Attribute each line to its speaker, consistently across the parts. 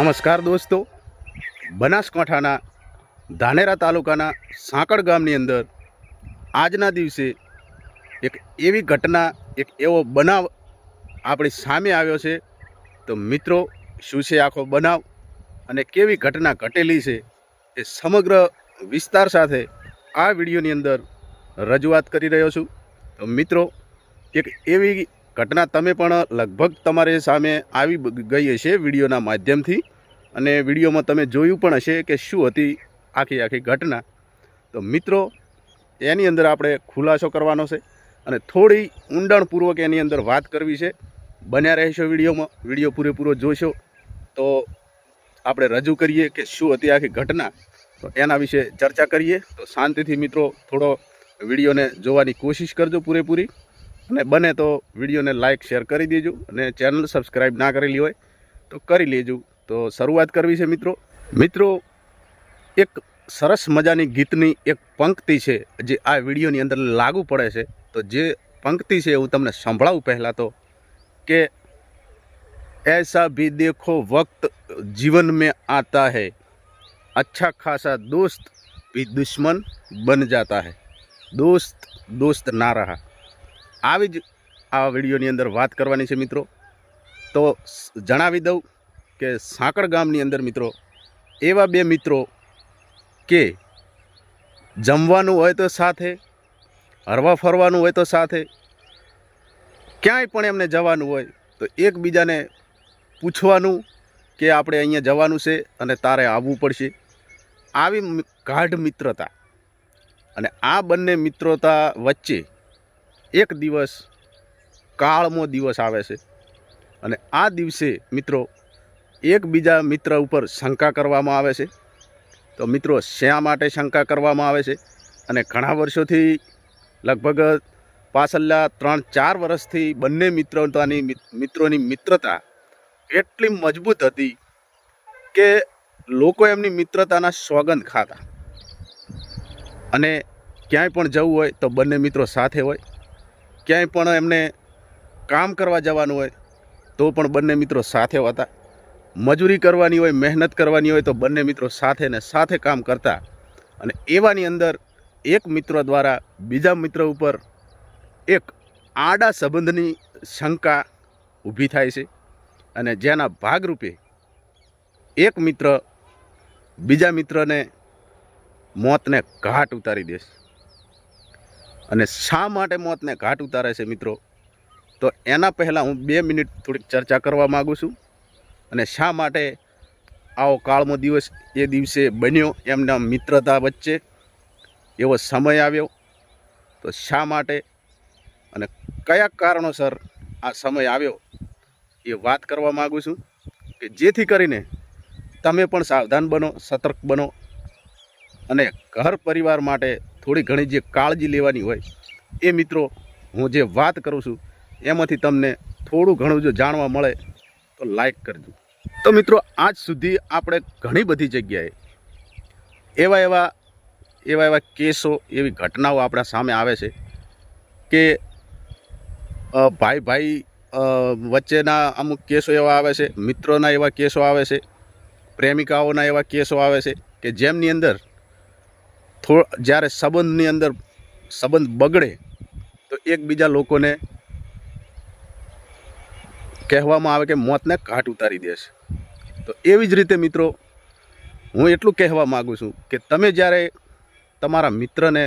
Speaker 1: નમસ્કાર દોસ્તો. બનાસકાંઠાના ધાનેરા તાલુકાના સાંકળ ગામની અંદર આજના દિવસે એક એવી ઘટના, એક એવો બનાવ આપણી સામે આવ્યો છે. તો મિત્રો, શું છે આખો બનાવ અને કેવી ઘટના ઘટેલી છે એ સમગ્ર વિસ્તાર સાથે આ વિડીયોની અંદર રજૂઆત કરી રહ્યો છું. તો મિત્રો, એક એવી ઘટના તમે પણ લગભગ તમારે સામે આવી ગઈ હશે વિડીયોના માધ્યમથી. અને વિડીયોમાં તમે જોયું પણ હશે કે શું હતી આખી આખી ઘટના. તો મિત્રો, એની અંદર આપણે ખુલાસો કરવાનો છે અને થોડી ઊંડાણપૂર્વક એની અંદર વાત કરવી છે. બન્યા રહેશો વિડીયોમાં, વીડિયો પૂરેપૂરો જોશો. તો આપણે રજૂ કરીએ કે શું હતી આખી ઘટના. તો એના વિશે ચર્ચા કરીએ. તો શાંતિથી મિત્રો, થોડો વિડીયોને જોવાની કોશિશ કરજો પૂરેપૂરી. અને બને તો વિડીયોને લાઇક શેર કરી દેજો અને ચેનલ સબસ્ક્રાઈબ ના કરેલી હોય તો કરી લેજો તો શરૂઆત કરવી છે મિત્રો મિત્રો એક સરસ મજાની ગીતની એક પંક્તિ છે જે આ વિડીયોની અંદર લાગુ પડે છે તો જે પંક્તિ છે હું તમને સંભળાવું પહેલાં તો કે ऐसा भी देखो वक्त जीवन में आता है अच्छा खासा दोस्त भी दुश्मन बन जाता है दोस्त दोस्त ના રહા આવી જ આ વિડીયોની અંદર વાત કરવાની છે મિત્રો. તો જણાવી દઉં કે સાંકળ ગામની અંદર મિત્રો, એવા બે મિત્રો કે જમવાનું હોય તો સાથે, હરવા ફરવાનું હોય તો સાથે, ક્યાંય પણ એમને જવાનું હોય તો એકબીજાને પૂછવાનું કે આપણે અહીંયા જવાનું છે અને તારે આવવું પડશે. આવી ગાઢ મિત્રતા અને આ બંને મિત્રતા વચ્ચે એક દિવસ કાળમો દિવસ આવે છે. અને આ દિવસે મિત્રો એકબીજા મિત્ર ઉપર શંકા કરવામાં આવે છે. તો મિત્રો શા માટે શંકા કરવામાં આવે છે? અને ઘણા વર્ષોથી લગભગ પાછલા ત્રણ ચાર વર્ષથી બંને મિત્રતાની મિત્રોની મિત્રતા એટલી મજબૂત હતી કે લોકો એમની મિત્રતાના સોગંદ ખાતા. અને ક્યાંય પણ જવું હોય તો બંને મિત્રો સાથે હોય. ક્યાંય પણ એમને કામ કરવા જવાનું હોય, તો પણ બંને મિત્રો સાથે હતા. મજૂરી કરવાની હોય, મહેનત કરવાની હોય, તો બંને મિત્રો સાથે ને સાથે કામ કરતા. અને એવાની અંદર એક મિત્ર દ્વારા બીજા મિત્ર ઉપર એક આડા સંબંધની શંકા ઊભી થાય છે. અને જેના ભાગરૂપે એક મિત્ર બીજા મિત્રને મોતને ઘાટ ઉતારી દેશે અને શા માટે મોતને ઘાટ ઉતારે છે મિત્રો? તો એના પહેલાં હું બે મિનિટ થોડીક ચર્ચા કરવા માગું છું અને શા માટે આવો કાળમો દિવસ એ દિવસે બન્યો, એમના મિત્રતા વચ્ચે એવો સમય આવ્યો? તો શા માટે અને કયા કારણોસર આ સમય આવ્યો એ વાત કરવા માગું છું કે જેથી કરીને તમે પણ સાવધાન બનો, સતર્ક બનો અને ઘર પરિવાર માટે થોડી ઘણી જે કાળજી લેવાની હોય, એ મિત્રો હું જે વાત કરું છું, એમાંથી તમને થોડું ઘણું જો જાણવા મળે, તો લાઈક કરજો. તો મિત્રો, આજ સુધી આપણે ઘણી બધી જગ્યાએ એવા એવા એવા એવા કેસો, એવી ઘટનાઓ આપણા સામે આવે છે કે ભાઈ ભાઈ વચ્ચેના અમુક કેસો એવા આવે છે, મિત્રોના એવા કેસો આવે છે, પ્રેમિકાઓના એવા કેસો આવે છે, કે જેમની અંદર થો જ્યારે સંબંધની અંદર સંબંધ બગડે, તો એકબીજા લોકોને કહેવામાં આવે કે મોતને ઘાટ ઉતારી દેશે તો એવી જ રીતે મિત્રો, હું એટલું કહેવા માગું છું કે તમે જ્યારે તમારા મિત્રને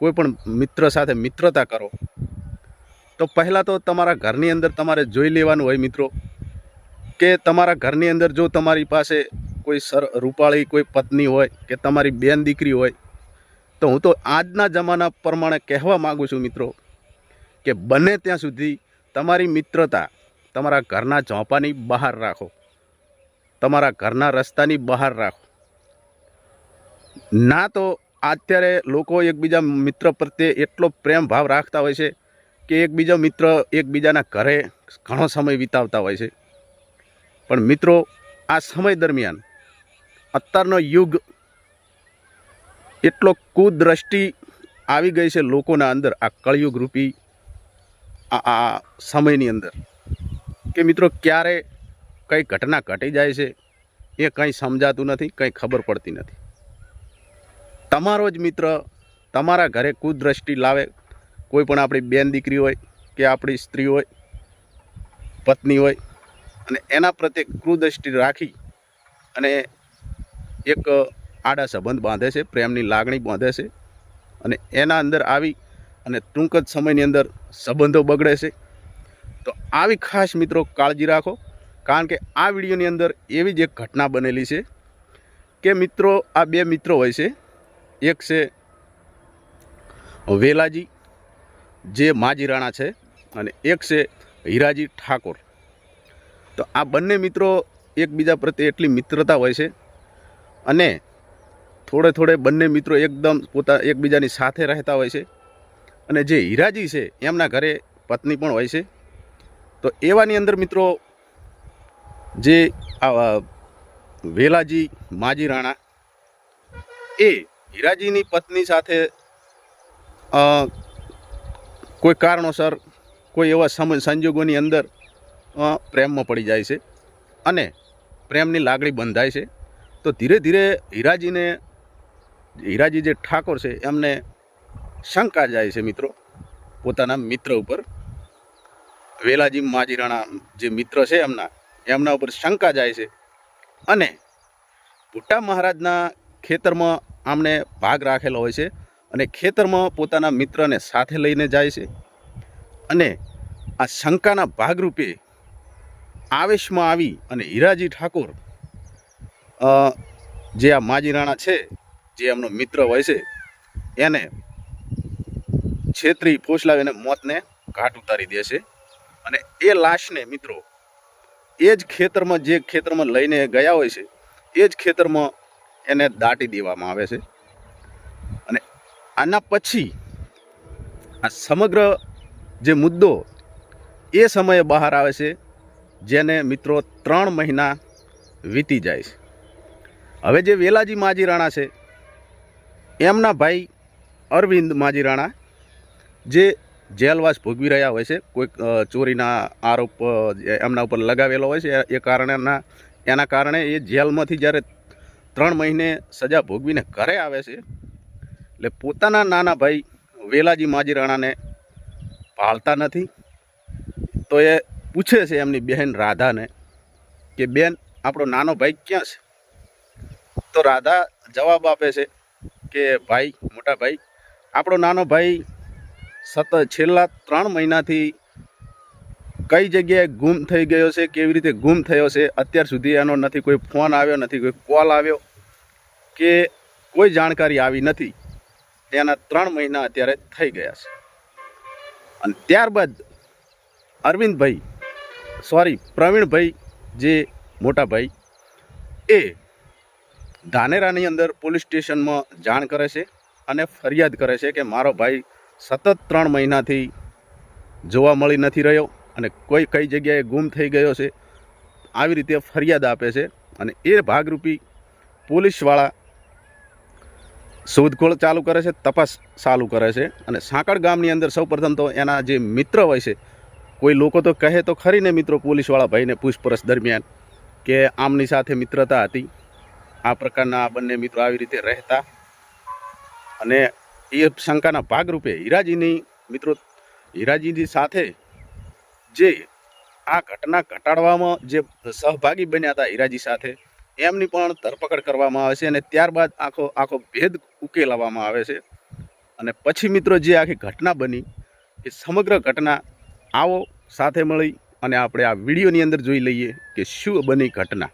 Speaker 1: કોઈ પણ મિત્ર સાથે મિત્રતા કરો, તો પહેલાં તો તમારા ઘરની અંદર તમારે જોઈ લેવાનું હોય મિત્રો, કે તમારા ઘરની અંદર જો તમારી પાસે કોઈ સર, રૂપાળી કોઈ પત્ની હોય કે તમારી બેન દીકરી હોય તો હું તો આજના જમાના પ્રમાણે કહેવા માગું છું મિત્રો કે બને ત્યાં સુધી તમારી મિત્રતા તમારા ઘરના ઝોંપાની બહાર રાખો. તમારા ઘરના રસ્તાની બહાર રાખો. ના તો અત્યારે લોકો એકબીજા મિત્ર પ્રત્યે એટલો પ્રેમ ભાવ રાખતા હોય છે કે એકબીજા મિત્ર એકબીજાના ઘરે ઘણો સમય વિતાવતા હોય છે. પણ મિત્રો, આ સમય દરમિયાન અત્યારનો યુગ એટલો કુદ્રષ્ટિ આવી ગઈ છે લોકોના અંદર, આ કળયુગ રૂપી, આ સમયની અંદર. કે મિત્રો, ક્યારે કઈ ઘટના ઘટી જાય છે, એ કંઈ સમજાતું નથી, કંઈ ખબર પડતી નથી. તમારો જ મિત્ર તમારા ઘરે કુદ્રષ્ટિ લાવે, કોઈ પણ આપણી બેન દીકરી હોય કે આપણી સ્ત્રી હોય, પત્ની હોય, અને એના પ્રત્યે કુદ્રષ્ટિ રાખી અને એક આડા સંબંધ બાંધે છે, પ્રેમની લાગણી બાંધે છે અને એના અંદર આવી અને ટૂંક જ સમયની અંદર સંબંધો બગડે છે. તો આવી ખાસ મિત્રો કાળજી રાખો, કારણ કે આ વિડીયોની અંદર એવી જ એક ઘટના બનેલી છે કે મિત્રો, આ બે મિત્રો હોય છે. એક છે વેલાજી, જે માજી રાણા છે, અને એક છે હીરાજી ઠાકોર. તો આ બંને મિત્રો એકબીજા પ્રત્યે એટલી મિત્રતા હોય છે અને થોડે થોડે બંને મિત્રો એકદમ પોતા એકબીજાની સાથે રહેતા હોય છે. અને જે હીરાજી છે, એમના ઘરે પત્ની પણ હોય છે. તો એવાની અંદર મિત્રો, જે આ વેલાજી, માજી રાણા, એ હીરાજીની પત્ની સાથે કોઈ કારણોસર, કોઈ એવા સંજોગોની અંદર પ્રેમમાં પડી જાય છે. અને પ્રેમની લાગણી બંધાય છે. તો ધીરે ધીરે હીરાજીને હીરાજી જે ઠાકોર છે, એમને શંકા જાય છે મિત્રો. પોતાના મિત્ર ઉપર. વેલાજી માજીરાણા જે મિત્ર છે એમના એમના ઉપર શંકા જાય છે. અને ભુટ્ટા મહારાજના ખેતરમાં આમને ભાગ રાખેલો હોય છે અને ખેતરમાં પોતાના મિત્રને સાથે લઈને જાય છે. અને આ શંકાના ભાગરૂપે આવેશમાં આવી અને હીરાજી ઠાકોર જે આ માજી રાણા છે જે એમનો મિત્ર હોય છે, એને છેતરી ફોસલાવીને મોતને ઘાટ ઉતારી દે છે. અને એ લાશને મિત્રો, એ જ ખેતરમાં, જે ખેતરમાં લઈને ગયા હોય છે, એ જ ખેતરમાં એને દાટી દેવામાં આવે છે. અને આના પછી આ સમગ્ર જે મુદ્દો એ સમયે બહાર આવે છે, જેને મિત્રો ત્રણ મહિના વીતી જાય છે. હવે જે વેલાજી માજી રાણા છે એમના ભાઈ અરવિંદ માજી રાણા, જે જેલવાસ ભોગવી રહ્યા હોય છે, કોઈક ચોરીના આરોપ એમના ઉપર લગાવેલો હોય છે, એ કારણેના, એના કારણે એ જેલમાંથી જ્યારે ત્રણ મહિને સજા ભોગવીને ઘરે આવે છે, એટલે પોતાના નાના ભાઈ વેલાજી માજી રાણાને પાળતા નથી, તો એ પૂછે છે એમની બહેન રાધાને કે, બેન, આપણો નાનો ભાઈ ક્યાં છે? તો રાધા જવાબ આપે છે કે ભાઈ, મોટા ભાઈ, આપણો નાનો ભાઈ સતત છેલ્લા ત્રણ મહિનાથી કઈ જગ્યાએ ગુમ થઈ ગયો છે, કેવી રીતે ગુમ થયો છે, અત્યાર સુધી એનો નથી કોઈ ફોન આવ્યો, નથી કોઈ કોલ આવ્યો, કે કોઈ જાણકારી આવી નથી. એના ત્રણ મહિના અત્યારે થઈ ગયા છે. અને ત્યારબાદ અરવિંદભાઈ સોરી પ્રવીણભાઈ જે મોટા ભાઈ, એ ધાનેરાની અંદર પોલીસ સ્ટેશનમાં જાણ કરે છે અને ફરિયાદ કરે છે કે મારો ભાઈ સતત ત્રણ મહિનાથી જોવા મળી નથી રહ્યો અને કોઈ કઈ જગ્યાએ ગુમ થઈ ગયો છે. આવી રીતે ફરિયાદ આપે છે અને એ ભાગરૂપી પોલીસવાળા શોધખોળ ચાલુ કરે છે, તપાસ ચાલુ કરે છે અને સાંકળ ગામની અંદર સૌપ્રથમ તો એના જે મિત્ર હોય છે, કોઈ લોકો તો કહે તો ખરીને મિત્રો પોલીસવાળા ભાઈને પૂછપરછ દરમિયાન કે આમની સાથે મિત્રતા હતી. આ પ્રકારના આ બંને મિત્રો આવી રીતે રહેતા અને એ શંકાના ભાગરૂપે હીરાજીની મિત્રો, હીરાજીની સાથે જે આ ઘટના ઘટાડવામાં જે સહભાગી બન્યા હતા હીરાજી સાથે, એમની પણ ધરપકડ કરવામાં આવે છે અને ત્યારબાદ આખો આખો ભેદ ઉકેલાવવામાં આવે છે. અને પછી મિત્રો જે આખી ઘટના બની, એ સમગ્ર ઘટના આવો સાથે મળી અને આપણે આ વિડીયોની અંદર જોઈ લઈએ કે શું બની ઘટના.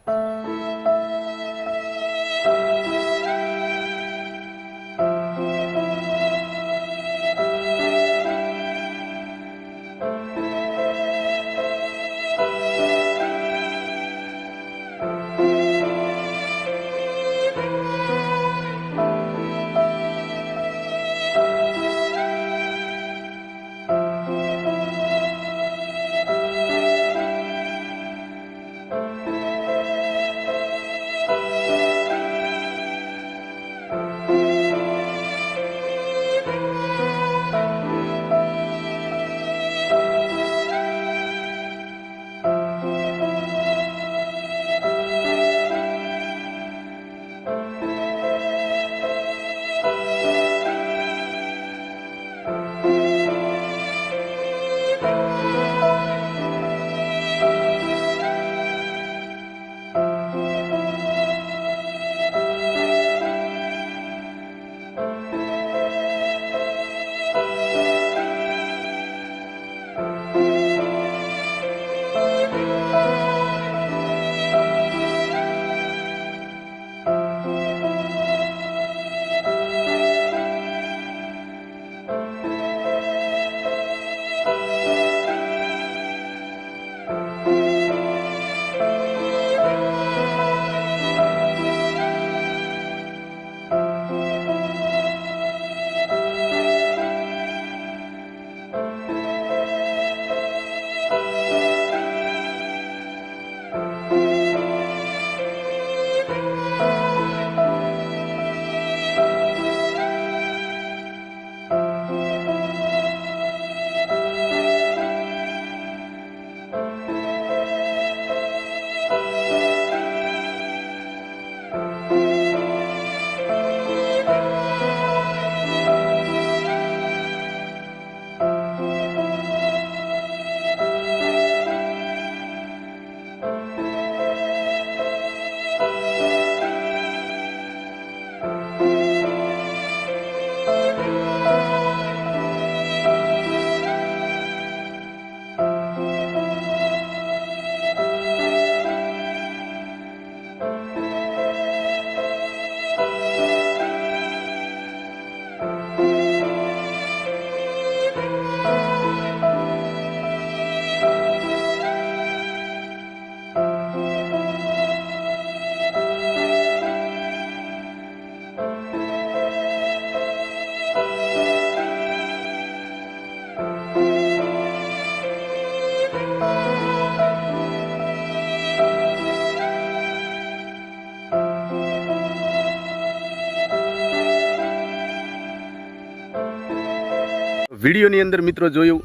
Speaker 1: વિડીયોની અંદર મિત્રો જોયું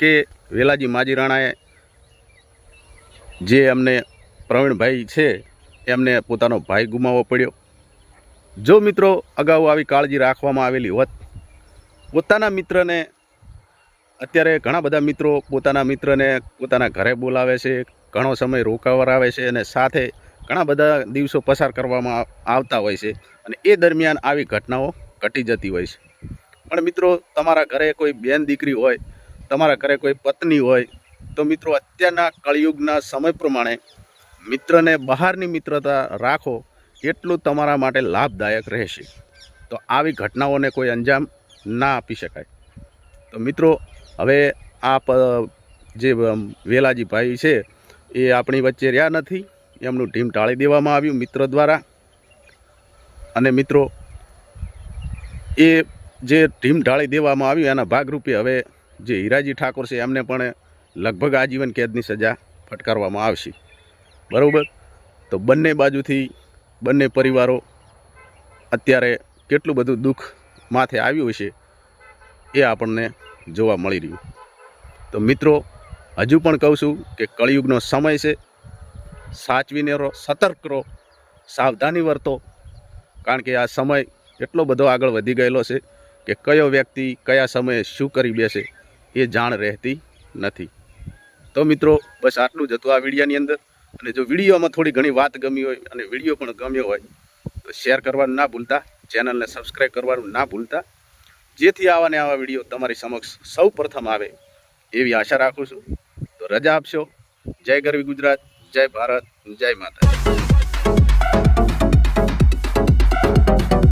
Speaker 1: કે વેલાજી માજી રાણાએ જે અમને પ્રવીણભાઈ છે, એમને પોતાનો ભાઈ ગુમાવવો પડ્યો. જો મિત્રો અગાઉ આવી કાળજી રાખવામાં આવેલી હોત, પોતાના મિત્રને, અત્યારે ઘણા બધા મિત્રો પોતાના મિત્રને પોતાના ઘરે બોલાવે છે, ઘણો સમય રોકાવરાવે છે અને સાથે ઘણા બધા દિવસો પસાર કરવામાં આવતા હોય છે અને એ દરમિયાન આવી ઘટનાઓ ઘટી જતી હોય છે. પણ મિત્રો, તમારા ઘરે કોઈ બેન દીકરી હોય, તમારા ઘરે કોઈ પત્ની હોય, તો મિત્રો અત્યારના કળિયુગના સમય પ્રમાણે મિત્રને બહારની મિત્રતા રાખો એટલું તમારા માટે લાભદાયક રહેશે. તો આવી ઘટનાઓને કોઈ અંજામ ના આપી શકાય. તો મિત્રો, હવે આ જે વેલાજીભાઈ છે, એ આપણી વચ્ચે રહ્યા નથી. એમનું ટીમ ટાળી દેવામાં આવ્યું મિત્ર દ્વારા. અને મિત્રો, એ જે ટીમ ઢાળી દેવામાં આવ્યું એના ભાગરૂપે હવે જે હીરાજી ઠાકોર છે એમને પણ લગભગ આજીવન કેદની સજા ફટકારવામાં આવશે. બરાબર? તો બંને બાજુથી બંને પરિવારો અત્યારે કેટલું બધું દુઃખ માથે આવ્યું છે એ આપણને જોવા મળી રહ્યું. તો મિત્રો, હજુ પણ કહું છું કે કળિયુગનો સમય છે. સાચવીને રહો સતર્ક રહો સાવધાની વર્તો, કારણ કે આ સમય એટલો બધો આગળ વધી ગયેલો છે. કે કયો વ્યક્તિ કયા સમયે શું કરી બેસે એ જાણ રહેતી નથી. તો મિત્રો, બસ આટલું જ હતું આ વિડીયાની અંદર. અને જો વિડીયોમાં થોડી ઘણી વાત ગમી હોય અને વીડિયો પણ ગમ્યો હોય, તો શેર કરવાનું ના ભૂલતા. ચેનલને સબસ્ક્રાઈબ કરવાનું ના ભૂલતા. જેથી આવા ને આવા વીડિયો તમારી સમક્ષ સૌ આવે એવી આશા રાખું છું. તો રજા આપશો. જય ગરવી ગુજરાત, જય ભારત, જય માતા